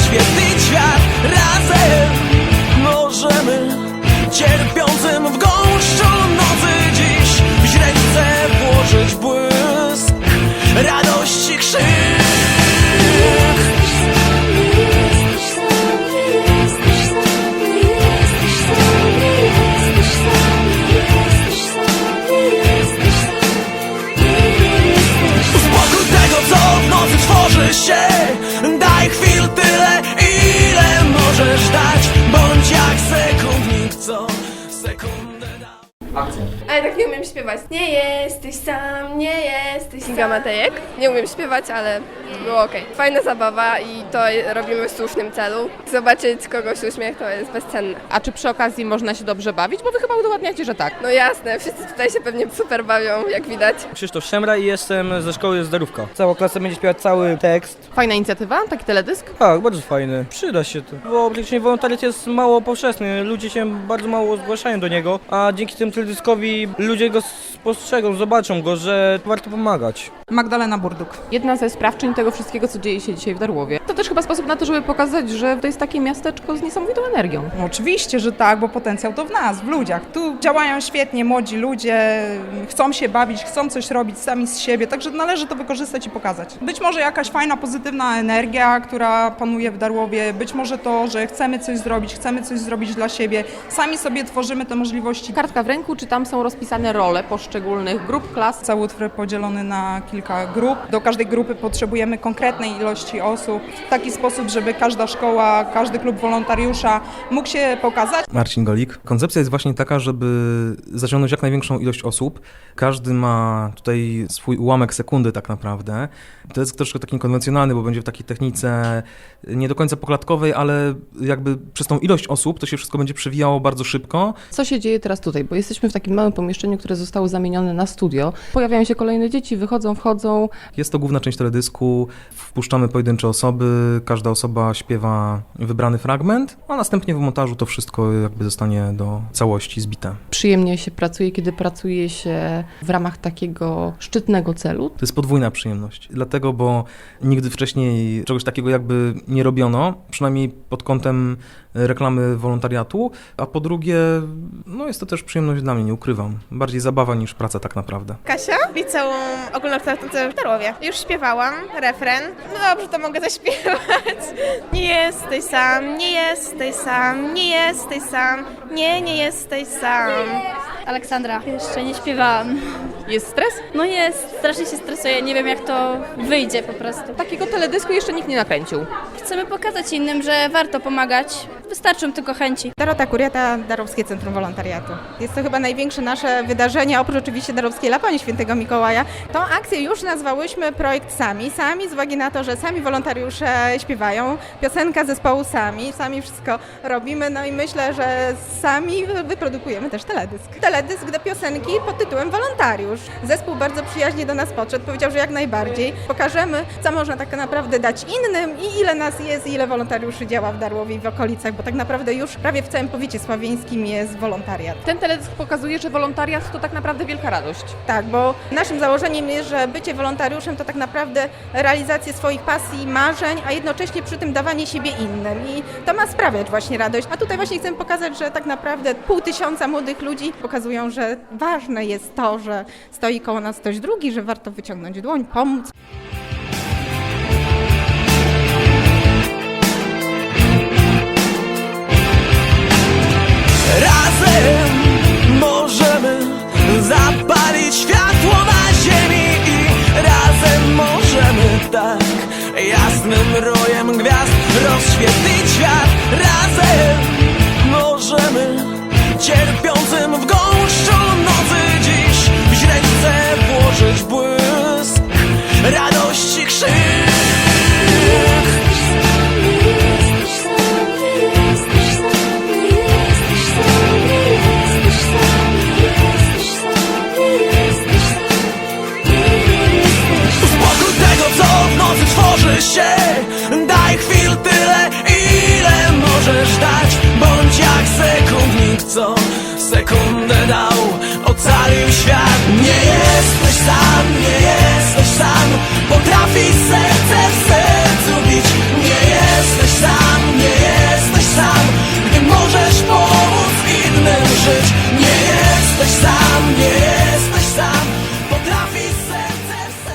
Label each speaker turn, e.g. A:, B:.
A: gwiazd sekundę da
B: Ale tak nie umiem śpiewać. Nie jesteś sam, nie jesteś Kinga Matejek. Nie umiem śpiewać, ale było okej. Fajna zabawa i to robimy w słusznym celu. Zobaczyć kogoś uśmiech to jest bezcenne.
C: A czy przy okazji można się dobrze bawić? Bo wy chyba udowadniacie, że tak.
B: No jasne, wszyscy tutaj się pewnie super bawią, jak widać.
D: Krzysztof Szemra i jestem ze szkoły Zdarówka. Cała klasa będzie śpiewać cały tekst.
C: Fajna inicjatywa, taki teledysk.
D: Tak, bardzo fajny. Przyda się to. Bo praktycznie wolontariat jest mało powszechny. Ludzie się bardzo mało zgłaszają do niego, a dzięki temu teledyskowi ludzie go spostrzegą, zobaczą go, że warto pomagać.
E: Magdalena Burduk.
C: Jedna ze sprawczyń tego wszystkiego, co dzieje się dzisiaj w Darłowie. To też chyba sposób na to, żeby pokazać, że to jest takie miasteczko z niesamowitą energią.
E: No oczywiście, że tak, bo potencjał to w nas, w ludziach. Tu działają świetnie młodzi ludzie, chcą się bawić, chcą coś robić sami z siebie, także należy to wykorzystać i pokazać. Być może jakaś fajna, pozytywna energia, która panuje w Darłowie, być może to, że chcemy coś zrobić, chcemy coś zrobić dla siebie, sami sobie tworzymy te możliwości.
C: Kartka w ręku, czy tam są rozpisane role poszczególnych grup, klas?
E: Cały utwór podzielony na kilka grup. Do każdej grupy potrzebujemy konkretnej ilości osób w taki sposób, żeby każda szkoła, każdy klub wolontariusza mógł się pokazać.
F: Marcin Golik. Koncepcja jest właśnie taka, żeby zaciągnąć jak największą ilość osób. Każdy ma tutaj swój ułamek sekundy tak naprawdę. To jest troszkę taki konwencjonalny, bo będzie w takiej technice nie do końca poklatkowej, ale jakby przez tą ilość osób to się wszystko będzie przewijało bardzo szybko.
C: Co się dzieje teraz tutaj? Bo jesteśmy w takim małym pomieszczeniu, które zostało zamienione na studio. Pojawiają się kolejne dzieci, wychodzą, wchodzą.
F: Jest to główna część teledysku. Wpuszczamy pojedyncze osoby, każda osoba śpiewa wybrany fragment, a następnie w montażu to wszystko jakby zostanie do całości zbite.
C: Przyjemnie się pracuje, kiedy pracuje się w ramach takiego szczytnego celu.
F: To jest podwójna przyjemność. Dlatego, bo nigdy wcześniej czegoś takiego jakby nie robiono, przynajmniej pod kątem reklamy wolontariatu, a po drugie, no jest to też przyjemność dla mnie, nie ukrywam. Bardziej zabawa niż praca tak naprawdę.
G: Kasia, liceum ogólnokształcące w Darłowie. Już śpiewałam refren. No dobrze, to mogę zaśpiewać. Nie jesteś sam, nie jesteś sam, nie jesteś sam, nie, nie jesteś sam.
H: Aleksandra. Jeszcze nie śpiewałam.
C: Jest stres?
H: No jest, strasznie się stresuję, nie wiem jak to wyjdzie po prostu.
C: Takiego teledysku jeszcze nikt nie nakręcił.
H: Chcemy pokazać innym, że warto pomagać. Wystarczą tylko chęci.
G: Dorota Kuriata, Darowskie Centrum Wolontariatu. Jest to chyba największe nasze wydarzenie, oprócz oczywiście Darowskiej Laponi Świętego Mikołaja. Tą akcję już nazwałyśmy projekt Sami. Sami z uwagi na to, że sami wolontariusze śpiewają, piosenka zespołu Sami, sami wszystko robimy, no i myślę, że sami wyprodukujemy też teledysk. Teledysk do piosenki pod tytułem Wolontariusz. Zespół bardzo przyjaźnie do nas podszedł, powiedział, że jak najbardziej. Pokażemy, co można tak naprawdę dać innym i ile nas jest, ile wolontariuszy działa w Darłowie i w okolicach, bo tak naprawdę już prawie w całym powiecie sławieńskim jest wolontariat.
C: Ten teledysk pokazuje, że wolontariat to tak naprawdę wielka radość.
G: Tak, bo naszym założeniem jest, że bycie wolontariuszem to tak naprawdę realizacja swoich pasji, marzeń, a jednocześnie przy tym dawanie siebie innym. I to ma sprawiać właśnie radość. A tutaj właśnie chcę pokazać, że tak naprawdę pół tysiąca młodych ludzi pokazują, że ważne jest to, że stoi koło nas ktoś drugi, że warto wyciągnąć dłoń, pomóc.
A: Razem możemy zapalić światło na ziemi i razem możemy tak jasnym rojem gwiazd rozświetlić sekundę dał Ocalił świat.